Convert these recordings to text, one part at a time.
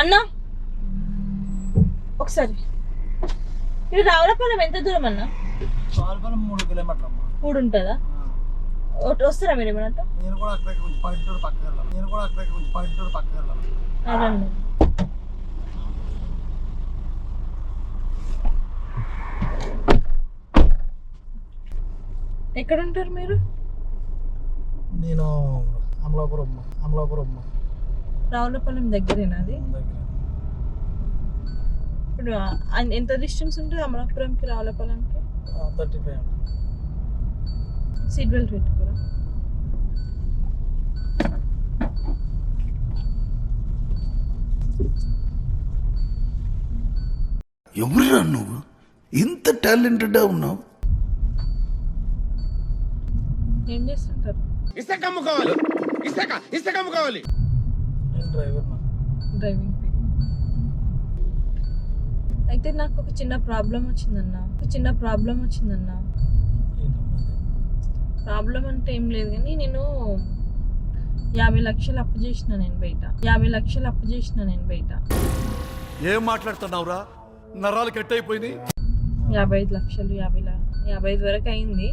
అన్నా? ఒకసారి. ఇది రావులపాలెం ఎంత దూరం అన్నా? రావులపాలెం మూడు కిలోమీటర్లు అమ్మా. మూడు ఉంటుందా? వస్తారా మీరు ఏమన్నట్టు నేను కూడా అక్కడికి కొంచెం పల్లెటూరు పక్కకి వెళ్ళాలి. నేను కూడా అక్కడికి కొంచెం పల్లెటూరు పక్కకి వెళ్ళాలి. ఎక్కడ ఉంటారు మీరు? నేను అమలాపురం. అమలాపురం. రావులపాలెం దగ్గరేనా అది? దగ్గర. ఇప్పుడు ఎంత డిస్టెన్స్ ఉంటుంది అమలాపురంకి రావులపాలెంకి? థర్టీ ఫైవ్ సీట్ బెల్ట్ పెట్టుకోరా? ఎవరురా నువ్వు? ఇంత టాలెంటెడ్గా ఉన్నావు. ఏం చేస్తుంటారు? ఇసుక అమ్ముకోవాలి. ఇసుక ఇసుక అమ్ముకోవాలి. డ్రైవర్ డ్రైవింగ్ అయితే నాకు ఒక చిన్న ప్రాబ్లం వచ్చిందన్న. ఒక చిన్న ప్రాబ్లం వచ్చిందన్న. ప్రాబ్లం అంటే ఏం లేదు కానీ నేను యాభై లక్షలు అప్పు చేసిన నేను బయట. యాభై లక్షలు అప్పు చేసిన నేను బయట. ఏం మాట్లాడుతున్నావురా? నరాలు కట్ అయిపోయినాయి యాభై ఐదు లక్షలు యాభై యాభై ఐదు వరకు అయింది.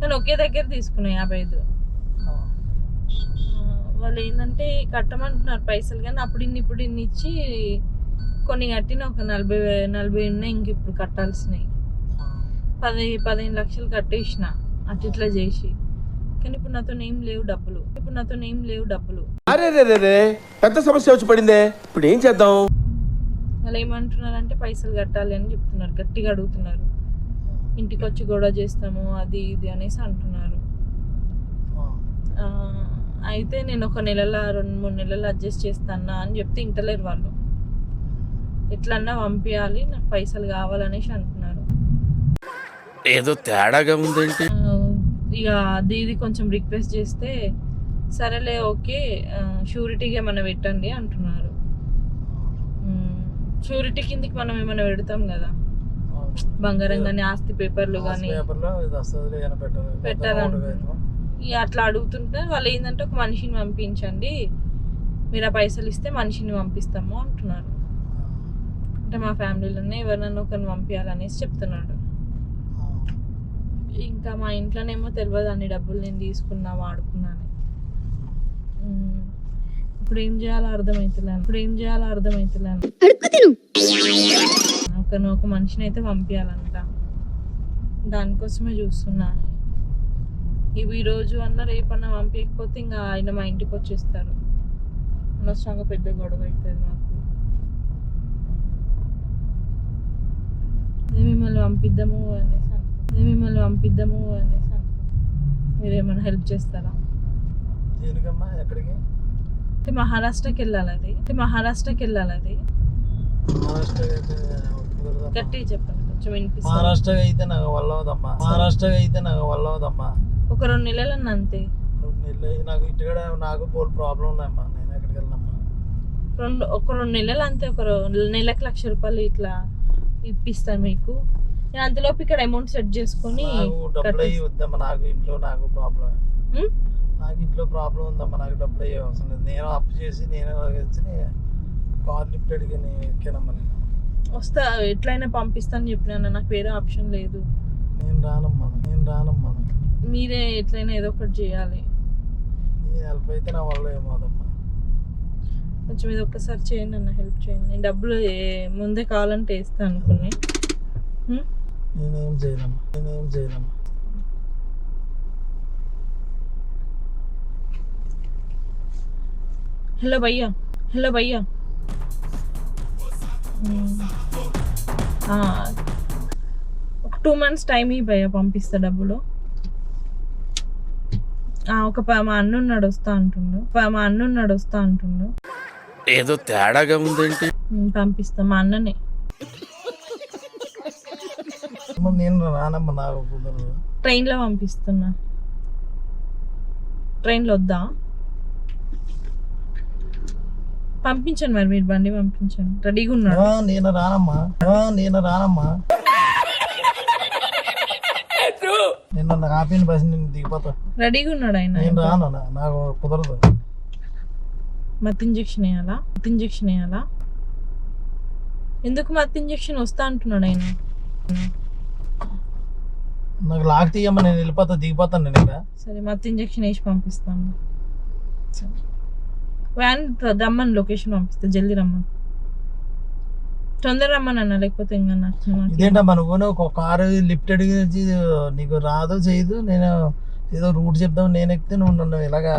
కానీ ఒకే దగ్గర తీసుకున్నా యాభై ఐదు. వాళ్ళు ఏంటంటే కట్టమంటున్నారు పైసలు కానీ అప్పుడు ఇన్ని ఇప్పుడు ఇన్ని ఇచ్చి కొన్ని కట్టిన ఒక నలభై నలభై ఉన్నాయి ఇంక ఇప్పుడు కట్టాల్సినవి పది పదిహేను లక్షలు కట్టేసిన. అటు ఇట్లా చేసి. కానీ ఇప్పుడు నాతో ఏం లేవు డబ్బులు. ఇప్పుడు నాతో ఏం లేవు డబ్బులు. అరే పెద్ద సమస్య వచ్చి పడిందే. ఇప్పుడు ఏం చేద్దాం? వాళ్ళు ఏమంటున్నారంటే పైసలు కట్టాలి అని చెప్తున్నారు. గట్టిగా అడుగుతున్నారు. ఇంటికి వచ్చి గొడవ చేస్తాము అది ఇది అనేసి అంటున్నారు. ఆ, అయితే నేను ఒక నెలలో రెండు మూడు నెలలు అడ్జస్ట్ చేస్తానా అని చెప్తే ఇంటలేరు వాళ్ళు. ఎట్లన్నా పంపించాలి నాకు పైసలు కావాలనేసి అంటున్నారు. ఏదో తేడాగా ఉందేంటి? ఇక అది ఇది కొంచెం రిక్వెస్ట్ చేస్తే సరేలే ఓకే షూరిటీగా ఏమైనా పెట్టండి అంటున్నారు. షూరిటీ కిందకి మనం ఏమైనా పెడతాం కదా. బంగారం కానీ ఆస్తి పేపర్లు కానీ పేపర్లో ఇక అట్లా అడుగుతుంటే వాళ్ళు ఏంటంటే ఒక మనిషిని పంపించండి మీరు ఆ పైసలు ఇస్తే మనిషిని పంపిస్తాము అంటున్నారు. అంటే మా ఫ్యామిలీలోనే ఎవరినైనా ఒకరిని పంపించాలనేసి చెప్తున్నాడు. ఇంకా మా ఇంట్లోనేమో తెలియదు అన్ని డబ్బులు నేను తీసుకున్నా వాడుకున్నాను. ఇప్పుడు ఏం చేయాలో అర్థమవుతలేను ఇప్పుడు ఏం చేయాలో అర్థమవుతలేను ఒక ఒక మనిషిని అయితే పంపించాలంట దానికోసమే చూస్తున్నా. ఇవి ఈ రోజు అన్న రేపన్నా పంపించకపోతే ఇంకా ఆయన మా ఇంటికి వచ్చేస్తారు. అనవసరంగా పెద్ద గొడవ అవుతుంది మాకు. మిమ్మల్ని పంపిద్దాము అనేసి అనుకో మిమ్మల్ని పంపిద్దాము అనేసి అనుకో మీరు ఏమైనా హెల్ప్ చేస్తారా? దేనికమ్మా? ఎక్కడికి? అంటే మహారాష్ట్రకి వెళ్ళాలి అది. అంటే మహారాష్ట్రకి వెళ్ళాలి అది. గట్టిగా చెప్పండి. కొంచెం వినిపిస్తుంది. మహారాష్ట్ర అయితే నాకు వల్ల అవదమ్మా మహారాష్ట్ర అయితే నాకు వల్ల అవదమ్మా ఒక రెండు నెలలన్న అంతే. రెండు నెలలు. నాకు ఇంటికాడ నాకు పోల్ ప్రాబ్లం ఉన్నాయమ్మా నేను ఎక్కడికి వెళ్ళనమ్మా. రెండు ఒక రెండు నెలలు అంతే. ఒక నెలకు లక్ష రూపాయలు ఇట్లా ఇప్పిస్తాను మీకు. నేను అంతలోపు ఇక్కడ అమౌంట్ సెట్ చేసుకొని డబ్బులు అయ్యి. వద్దమ్మా నాకు ఇంట్లో నాకు ప్రాబ్లం? నాకు ఇంట్లో ప్రాబ్లం ఉందమ్మా. నాకు డబ్బులు అయ్యే అవసరం లేదు. నేను అప్పు చేసి నేను వచ్చి కార్ లిఫ్ట్ అడిగి నేను ఎక్కానమ్మా నేను. వస్తా. ఎట్లయినా పంపిస్తాను చెప్పినాను నాకు వేరే ఆప్షన్ లేదు. నేను రానమ్మా. నేను రానమ్మా. మీరే ఎట్లయినా ఏదో ఒకటి చేయాలి. నీ హెల్ప్ అయితే నా వల్ల ఏమవుదమ్మా? కొంచెం ఇది ఒక్కసారి చేయండి అన్న హెల్ప్ చేయండి. నేను డబ్బులు ముందే కావాలంటే వేస్తాను అనుకుని. ఉమ్? నేనేం చేయనమ్మా నేనేం చేయనమ్మా. హలో భయ్యా హలో భయ్యా. ఒక టూ మంత్స్ టైం ఇవ్వ భయ్యా పంపిస్తా డబ్బులు. ఒక ప- మా అన్న ఉన్నాడు వస్తా అంటుండు. ప- మా అన్న ఉన్నాడు వస్తా అంటుండు. ఏదో తేడాగా ఉందేంటి? పంపిస్తా మా అన్ననే. అమ్మ, నేను రానమ్మా నాకు కుదరదు. ట్రైన్లో పంపిస్తున్నా. ట్రైన్లో వద్దా? పంపించండి మరి మీరు బండి పంపించండి. రెడీగా ఉన్నాడు. ఆ, నేను రానమ్మా. ఆ, నేను రానమ్మా. నిన్న నాకు ఆపిన బస్ నేను దిగిపోతా. రెడీగా ఉన్నాడు ఆయన నేను రాను నాకు కుదరదు. మత్ ఇంజెక్షన్ వేయాలా? మత్ ఇంజెక్షన్ వేయాలా? ఎందుకు మత్తు ఇంజెక్షన్ వస్తా అంటున్నాడు ఆయన? నాకు లాక్ తీయమ్మా నేను వెళ్ళిపోతా దిగిపోతాను నేను ఇక్కడ సరే మత్తు ఇంజెక్షన్ వేసి పంపిస్తాను. వ్యాన్ రమ్మని లొకేషన్ పంపిస్తా జల్దీ రమ్మని. తొందర రమ్మని అన్న లేకపోతే ఇంకా నాకు నాకు- ఇదేంటమ్మా నువ్వు? ఒక కారు లిఫ్ట్ అడిగి నీకు రాదు చేయదు నేను ఏదో రూట్ చెప్దాం నేను ఎక్కితే నువ్వు నన్ను ఇలాగా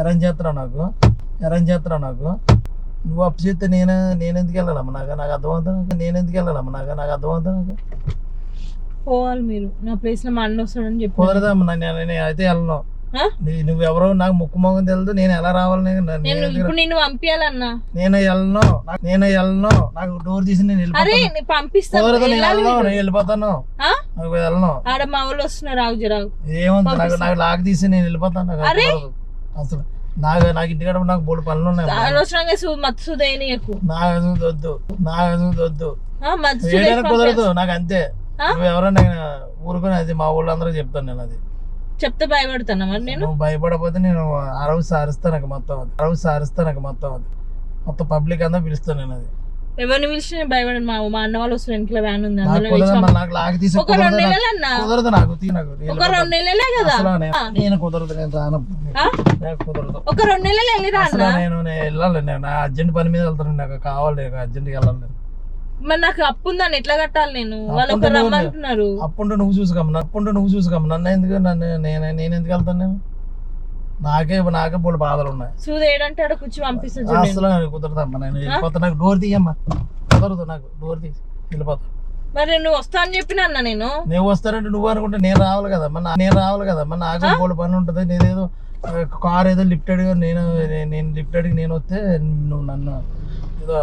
అరేంజ్ చేస్తున్నావు నాకు. అరేంజ్ చేస్తున్నావు నాకు. నువ్వు అప్పు చేస్తే నేను నేను ఎందుకు వెళ్ళాలమ్మా? నాకు నాకు అర్థమవుతుంది నేను ఎందుకు వెళ్ళాలమ్మా? నాకు నాకు అర్థమవుతుంది పోవాలి మీరు. నా ప్లేస్లో మా అన్న వస్తాడని చెప్పి కుదరదమ్మా నేను నేను అయితే వెళ్ళను. నువ్వెవరో నాకు ముక్కు మొగం తెలియదు నేను ఎలా రావాలి నేను పంపించాలన్నా వెళ్ళను నాకు- నేను వెళ్ళను నాకు డోర్ తీసి నేను పంపిస్తాను. నేను వెళ్ళిపోతాను? నాకు వెళ్ళను. ఆడ మా వాళ్ళు వస్తున్నారు రాగు. జరాగు ఏముంది? నాకు లాక్ తీసి నేను వెళ్ళిపోతాను. అసలు నాకు నాకు ఇంటికాడ నాకు బోడు పనులు ఉన్నాయి నాకు వద్దు నాకు వద్దు. కుదరదు నాకు అంతే? నువ్వు ఎవరైనా ఊరుకొని అది మా ఊళ్ళందరూ చెప్తాను నేను అది. చెప్తే భయపడతానా మరి నేను? నువ్వు భయపడకపోతే నేను అరవు సారిస్తాను నాకు మొత్తం అది. అరవు సారిస్తాను నాకు మొత్తం అది. మొత్తం పబ్లిక్ అంతా పిలుస్తాను నేను అది. ఎవరిని పిలిచి నేను భయపడను. మా మా అన్న వాళ్ళు వస్తున్నారు వెనకాల వ్యాన్ ఉంది. నాకు అందులో కుదరదు వేసి మరి నాకు లాక్ తీసి ఒక రెండు కుదరదు నాకు- నెలలు అన్న కుదరదు నాకు తీ నాకు ఒక రెండు నెలలే కదా? అసలు నేను- కుదరదు నేను రాను. ఆ? నాకు కుదరదు. ఒక రెండు నెలలు వెళ్ళిరా అసలు అన్న నేను నేను వెళ్ళాలి నేను నా అర్జెంట్ పని మీద వెళ్తాను. నాకు కావాలి నాకు అర్జెంట్కి వెళ్ళాలి. నేను. మరి నాకు అప్పు ఉందని ఎట్లా కట్టాలి నేను? వాళ్ళు ఒక రమ్మంటున్నారు. అప్పుంటే నువ్వు చూసుకోమ్మ. అప్పుంటే నువ్వు చూసుకోమ్మ. నన్ను ఎందుకు నన్ను నేను నేను ఎందుకు వెళ్తాను నేను? నాకే నాకే బోళ్ళు బాధలు ఉన్నాయి. సూది ఏడంటే కూర్చి పంపిస్తా చూడండి అసలు కుదరదమ్మా నేను వెళ్ళిపోతా. నాకు డోర్ తీయమ్మా. కుదరదు నాకు. డోర్ తీసి వెళ్ళిపోతా. మరి నువ్వు వస్తా అని చెప్పిన అన్న నేను? నువ్వు వస్తానంటే నువ్వు అనుకుంటే నేను రావాలి కదా మన నేను రావాలి కదా మన నాకు బోళ్ళు పని ఉంటుంది. నేనేదో కార్ ఏదో లిఫ్ట్ అడిగా నేను నేను లిఫ్ట్ అడిగి నేను వస్తే నువ్వు నన్ను ఏదో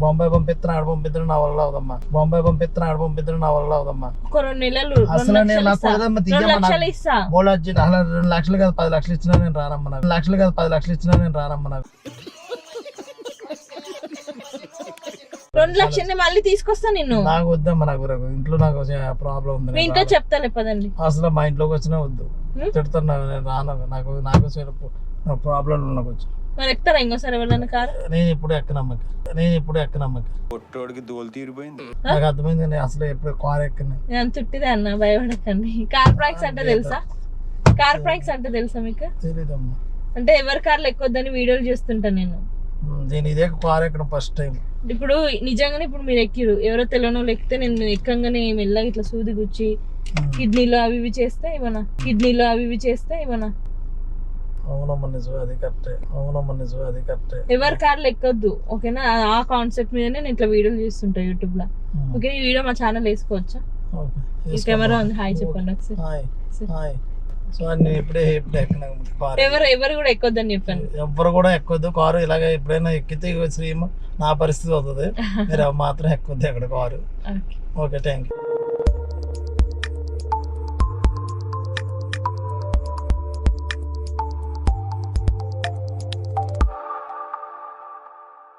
బొంబాయి పంపిస్తున్నా ఆడ పంపిస్తున్నా నా వల్ల అవుదమ్మా. బొంబాయి పంపిస్తున్నా ఆడ పంపిస్తున్నా నా వల్ల అవుదమ్మా. అసలు నేను నాకు. కుదరదమ్మా, రెండు తీయమ్మా లక్షలు రెండు కాదు పది లక్షలు ఇచ్చినా నేను రానమ్మా నాకు. లక్షలు కాదు పది లక్షలు ఇచ్చినా నేను రానమ్మా నాకు. రెండు లక్షల్ని మళ్ళీ తీసుకొస్తా నిన్ను. నాకు వద్దమ్మా నాకు ఇంట్లో నాకు ప్రాబ్లం ఉంది మీ ఇంట్లో రాను. చెప్తాలే పదండి. అసలు మా ఇంట్లోకి వచ్చినా వద్దు. హ్మ్? తిడతాను నాకు, నేను రాను. నాకు నాకు ప్రాబ్లం నాకు వచ్చి మరి ఎక్కుతారా ఇంకోసారి ఎవరైనా కారు? నేను ఎప్పుడు ఎక్కనమ్మకి నేను ఎప్పుడు ఎక్కనమ్మకి పొట్టోడికి దోలు తీరిపోయింది. నాకు అర్థమైంది నేను అసలు ఎప్పుడు కార్ ఎక్కని నేను చుట్టిదే అన్న భయపడకండి. కార్ ప్రాంక్స్ అంటే తెలుసా? కార్ ప్రాంక్స్ అంటే తెలుసా మీకు? తెలియదమ్మా అంటే ఎవరి కార్లు ఎక్కొద్దని వీడియోలు చేస్తుంటా నేను. నేను ఇదే కార్ ఎక్కడం ఫస్ట్ టైం ఇప్పుడు నిజంగానే ఇప్పుడు మీరు ఎక్కిరు ఎవరో తెలియని ఎక్కితే నేను ఎక్కంగానే మెల్లగా ఇట్లా సూది గుచ్చి కిడ్నీలో అవి ఇవి చేస్తే ఏమన్నా? కిడ్నీలో అవి ఇవి చేస్తే ఏమన్నా? అవునమ్మా నిజం అది కరెక్టే. అవునమ్మా నిజం అది కరెక్టే. ఎవరి కార్లు ఎక్కొద్దు ఓకేనా? ఆ- కాన్సెప్ట్ మీదనే నేను ఇట్లా వీడియోలు చేస్తుంటా యూట్యూబ్లో. ఓకే ఈ వీడియో మా ఛానల్ వేసుకోవచ్చా? ఈ కెమెరా ఉంది. హాయ్ చెప్పండి ఒకసారి. హాయ్ హాయ్ సో నేను ఇప్పుడే ఎప్పుడు ఎక్కను కార్. ఎవరు ఎవరు కూడా ఎక్కొద్దని చెప్పాను ఎవ్వరు కూడా ఎక్కొద్దు. కారు ఇలాగ ఎప్పుడైనా ఎక్కితే శ్రీమ నా పరిస్థితి అవుతుంది. మీరు మాత్రం ఎక్కొద్దు ఎక్కడ కారు. ఓకే. Thank you